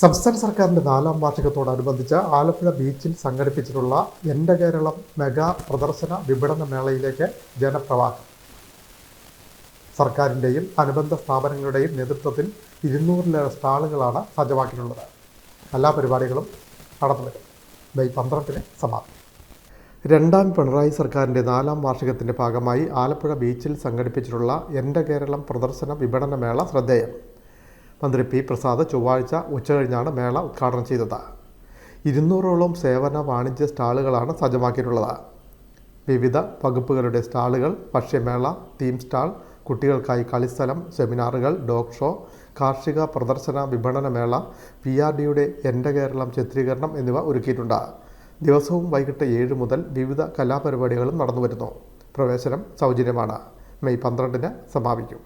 സംസ്ഥാന സർക്കാരിന്റെ നാലാം വാർഷികത്തോടനുബന്ധിച്ച് ആലപ്പുഴ ബീച്ചിൽ സംഘടിപ്പിച്ചിട്ടുള്ള എന്റെ കേരളം മെഗാ പ്രദർശന വിപണന മേളയിലേക്ക് ജനപ്രവാഹം. സർക്കാരിന്റെയും അനുബന്ധ സ്ഥാപനങ്ങളുടെയും നേതൃത്വത്തിൽ ഇരുന്നൂറിലേറെ സ്റ്റാളുകളാണ് സജ്ജമാക്കിയിട്ടുള്ളത്. എല്ലാ പരിപാടികളും നടന്നു വരും മെയ് പന്ത്രണ്ടിന് സമാപിക്കും. രണ്ടാം പിണറായി സർക്കാരിന്റെ നാലാം വാർഷികത്തിന്റെ ഭാഗമായി ആലപ്പുഴ ബീച്ചിൽ സംഘടിപ്പിച്ചിട്ടുള്ള എന്റെ കേരളം പ്രദർശന വിപണന മേള ശ്രദ്ധേയം. മന്ത്രി പി പ്രസാദ് ചൊവ്വാഴ്ച ഉച്ചകഴിഞ്ഞാണ് മേള ഉദ്ഘാടനം ചെയ്തത്. ഇരുന്നൂറോളം സേവന വാണിജ്യ സ്റ്റാളുകളാണ് സജ്ജമാക്കിയിട്ടുള്ളത്. വിവിധ വകുപ്പുകളുടെ സ്റ്റാളുകൾ ഭക്ഷ്യമേള തീം സ്റ്റാൾ കുട്ടികൾക്കായി കളിസ്ഥലം സെമിനാറുകൾ ഡോഗ് ഷോ കാർഷിക പ്രദർശന വിപണന മേള പി ആർ ഡിയുടെ എന്റെ കേരളം ചിത്രീകരണം എന്നിവ ഒരുക്കിയിട്ടുണ്ട്. ദിവസവും വൈകിട്ട് ഏഴ് മുതൽ വിവിധ കലാപരിപാടികളും നടന്നുവരുന്നു. പ്രവേശനം സൗജന്യമാണ്. മെയ് പന്ത്രണ്ടിന് സമാപിക്കും.